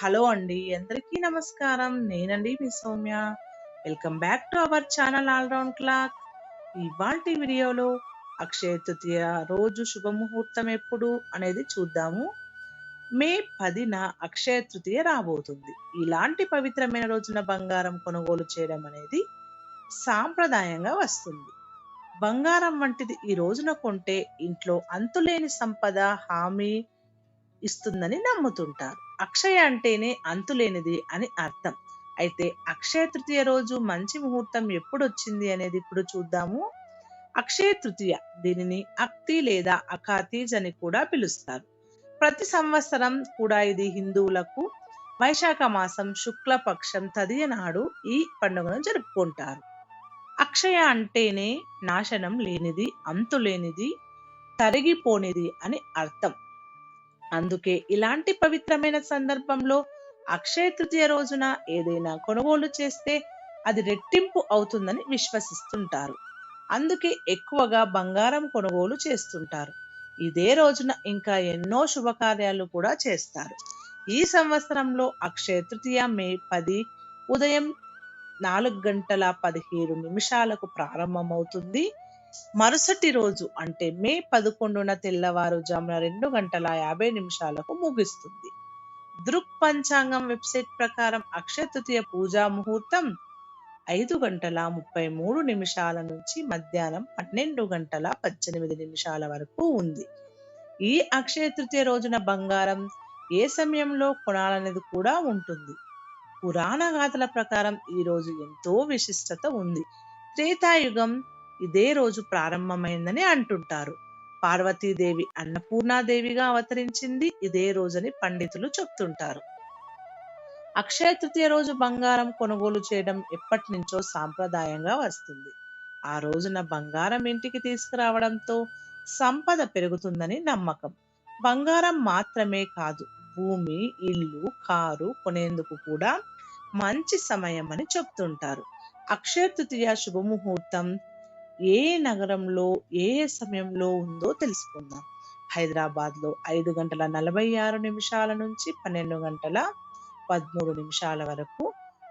Hello అండి. అందరికీ నమస్కారం. నేనండి మీ Soumya. Welcome back to our channel all round clock. ఇవాల్టి వీడియోలో అక్షయ తృతీయ రోజు శుభముహూర్తం ఎప్పుడు అనేది చూద్దాము. మే పదిన అక్షయ తృతీయ రాబోతుంది. ఇలాంటి పవిత్రమైన రోజున బంగారం కొనుగోలు చేయడం అనేది సాంప్రదాయంగా వస్తుంది. బంగారం వంటిది ఈ రోజున కొంటే ఇంట్లో అంతులేని సంపద హామీ ఇస్తుందని నమ్ముతుంటారు. అక్షయ అంటేనే అంతులేనిది అని అర్థం. అయితే అక్షయ తృతీయ రోజు మంచి ముహూర్తం ఎప్పుడు వచ్చింది అనేది ఇప్పుడు చూద్దాము. అక్షయ తృతీయ దీనిని అక్తి లేదా అకాతీజ్ అని కూడా పిలుస్తారు. ప్రతి సంవత్సరం కూడా ఇది హిందువులకు వైశాఖ మాసం శుక్లపక్షం తదియ నాడు ఈ పండుగను జరుపుకుంటారు. అక్షయ అంటేనే నాశనం లేనిది అంతు లేనిది తరిగిపోనిది అని అర్థం. అందుకే ఇలాంటి పవిత్రమైన సందర్భంలో అక్షయ తృతీయ రోజున ఏదైనా కొనుగోలు చేస్తే అది రెట్టింపు అవుతుందని విశ్వసిస్తుంటారు. అందుకే ఎక్కువగా బంగారం కొనుగోలు చేస్తుంటారు. ఇదే రోజున ఇంకా ఎన్నో శుభకార్యాలు కూడా చేస్తారు. ఈ సంవత్సరంలో అక్షయ తృతీయ మే పది ఉదయం నాలుగు గంటల పదిహేడు నిమిషాలకు ప్రారంభమవుతుంది. మరుసటి రోజు అంటే మే పదకొండున తెల్లవారుజామున రెండు గంటల యాభై నిమిషాలకు ముగుస్తుంది. దృక్ పంచాంగం వెబ్సైట్ ప్రకారం అక్షయ తృతీయ పూజా ముహూర్తం ఐదు గంటల ముప్పై మూడు నిమిషాల నుంచి మధ్యాహ్నం పన్నెండు గంటల పద్దెనిమిది నిమిషాల వరకు ఉంది. ఈ అక్షయ తృతీయ రోజున బంగారం ఏ సమయంలో కొనాలనేది కూడా ఉంటుంది. పురాణ గాథల ప్రకారం ఈ రోజు ఎంతో విశిష్టత ఉంది. త్రేతాయుగం ఇదే రోజు ప్రారంభమైందని అంటుంటారు. పార్వతీదేవి అన్నపూర్ణాదేవిగా అవతరించింది ఇదే రోజని పండితులు చెప్తుంటారు. అక్షయ తృతీయ రోజు బంగారం కొనుగోలు చేయడం ఎప్పటి నుంచో సాంప్రదాయంగా వస్తుంది. ఆ రోజున బంగారం ఇంటికి తీసుకురావడంతో సంపద పెరుగుతుందని నమ్మకం. బంగారం మాత్రమే కాదు భూమి ఇల్లు కారు కొనేందుకు కూడా మంచి సమయం అని చెప్తుంటారు. అక్షయ తృతీయ శుభముహూర్తం ఏ నగరంలో ఏ సమయంలో ఉందో తెలుసుకుందాం. హైదరాబాద్లో ఐదు గంటల నలభై ఆరు నిమిషాల నుంచి పన్నెండు గంటల పదమూడు నిమిషాల వరకు.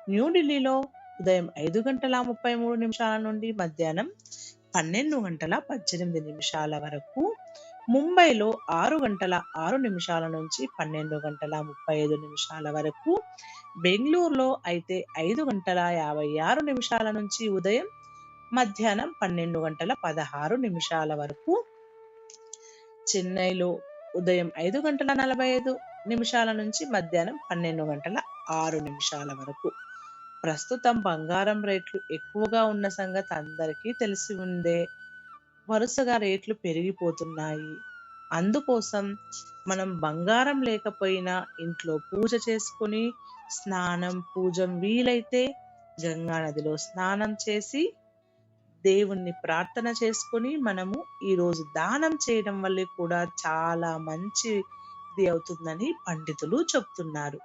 న్యూఢిల్లీలో ఉదయం ఐదు గంటల ముప్పై మూడు నిమిషాల నుండి మధ్యాహ్నం పన్నెండు గంటల పద్దెనిమిది నిమిషాల వరకు. ముంబైలో ఆరు గంటల ఆరు నిమిషాల నుంచి పన్నెండు గంటల ముప్పై ఐదు నిమిషాల వరకు. బెంగళూరులో అయితే ఐదు గంటల యాభై ఆరు నిమిషాల నుంచి ఉదయం మధ్యాహ్నం పన్నెండు గంటల పదహారు నిమిషాల వరకు. చెన్నైలో ఉదయం ఐదు గంటల నలభై ఐదు నిమిషాల నుంచి మధ్యాహ్నం పన్నెండు గంటల ఆరు నిమిషాల వరకు. ప్రస్తుతం బంగారం రేట్లు ఎక్కువగా ఉన్న సంగతి అందరికీ తెలిసి ఉందే. వరుసగా రేట్లు పెరిగిపోతున్నాయి. అందుకోసం మనం బంగారం లేకపోయినా ఇంట్లో పూజ చేసుకుని స్నానం పూజం వీలైతే గంగా నదిలో స్నానం చేసి దేవుణ్ణి ప్రార్థన చేసుకుని మనము ఈరోజు దానం చేయడం వల్ల కూడా చాలా మంచిది అవుతుందని పండితులు చెప్తున్నారు.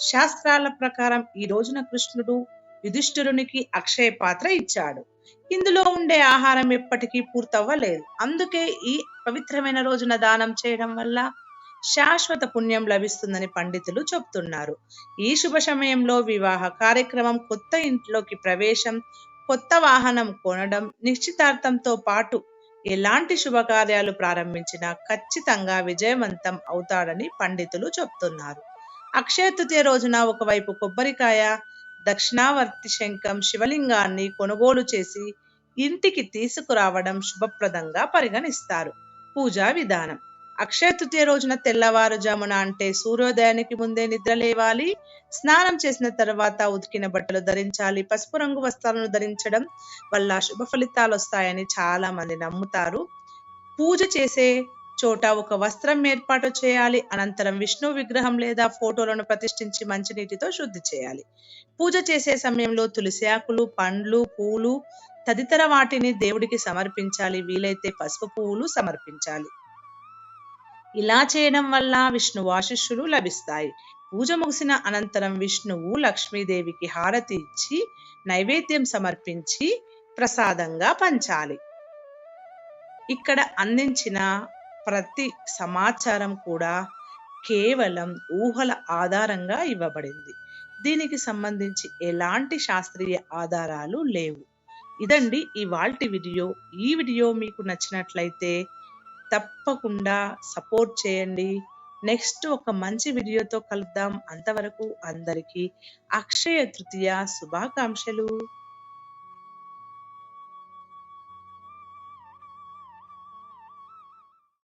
శాస్త్రాల ప్రకారం ఈ రోజున కృష్ణుడు యుధిష్ఠిరునికి అక్షయ పాత్ర ఇచ్చాడు. ఇందులో ఉండే ఆహారం ఎప్పటికీ పూర్తవ్వలేదు. అందుకే ఈ పవిత్రమైన రోజున దానం చేయడం వల్ల శాశ్వత పుణ్యం లభిస్తుందని పండితులు చెప్తున్నారు. ఈ శుభ సమయంలో వివాహ కార్యక్రమం కొత్త ఇంట్లోకి ప్రవేశం కొత్త వాహనం కొనడం నిశ్చితార్థంతో పాటు ఎలాంటి శుభకార్యాలు ప్రారంభించినా ఖచ్చితంగా విజయవంతం అవుతాడని పండితులు చెప్తున్నారు. అక్షయ తృతీయ రోజున ఒకవైపు కొబ్బరికాయ దక్షిణావర్తి శంఖం శివలింగాన్ని కొనుగోలు చేసి ఇంటికి తీసుకురావడం శుభప్రదంగా పరిగణిస్తారు. పూజా విధానం. అక్షయ తృతీయ రోజున తెల్లవారుజామున అంటే సూర్యోదయానికి ముందే నిద్ర లేవాలి. స్నానం చేసిన తర్వాత ఉతికిన బట్టలు ధరించాలి. పసుపు రంగు వస్త్రాలను ధరించడం వల్ల శుభ ఫలితాలు వస్తాయని చాలా మంది నమ్ముతారు. పూజ చేసే చోట ఒక వస్త్రం ఏర్పాటు చేయాలి. అనంతరం విష్ణు విగ్రహం లేదా ఫోటోలను ప్రతిష్ఠించి మంచినీటితో శుద్ధి చేయాలి. పూజ చేసే సమయంలో తులసి ఆకులు పండ్లు పూలు తదితర వాటిని దేవుడికి సమర్పించాలి. వీలైతే పసుపు పువ్వులు సమర్పించాలి. ఇలా చేయడం వల్ల విష్ణు ఆశిష్యులు లభిస్తాయి పూజ ముగిసిన అనంతరం విష్ణువు లక్ష్మీదేవికి హారతి ఇచ్చి నైవేద్యం సమర్పించి ప్రసాదంగా పంచాలి ఇక్కడ అందించిన ప్రతి సమాచారం కూడా కేవలం ఊహల ఆధారంగా ఇవ్వబడింది. దీనికి సంబంధించి ఎలాంటి శాస్త్రీయ ఆధారాలు లేవు. ఇదండి ఇవాల్టి వీడియో. ఈ వీడియో మీకు నచ్చినట్లయితే తప్పకుండా సపోర్ట్ చేయండి. నెక్స్ట్ ఒక మంచి వీడియోతో కలుద్దాం. అంతవరకు అందరికీ అక్షయ తృతీయ శుభాకాంక్షలు.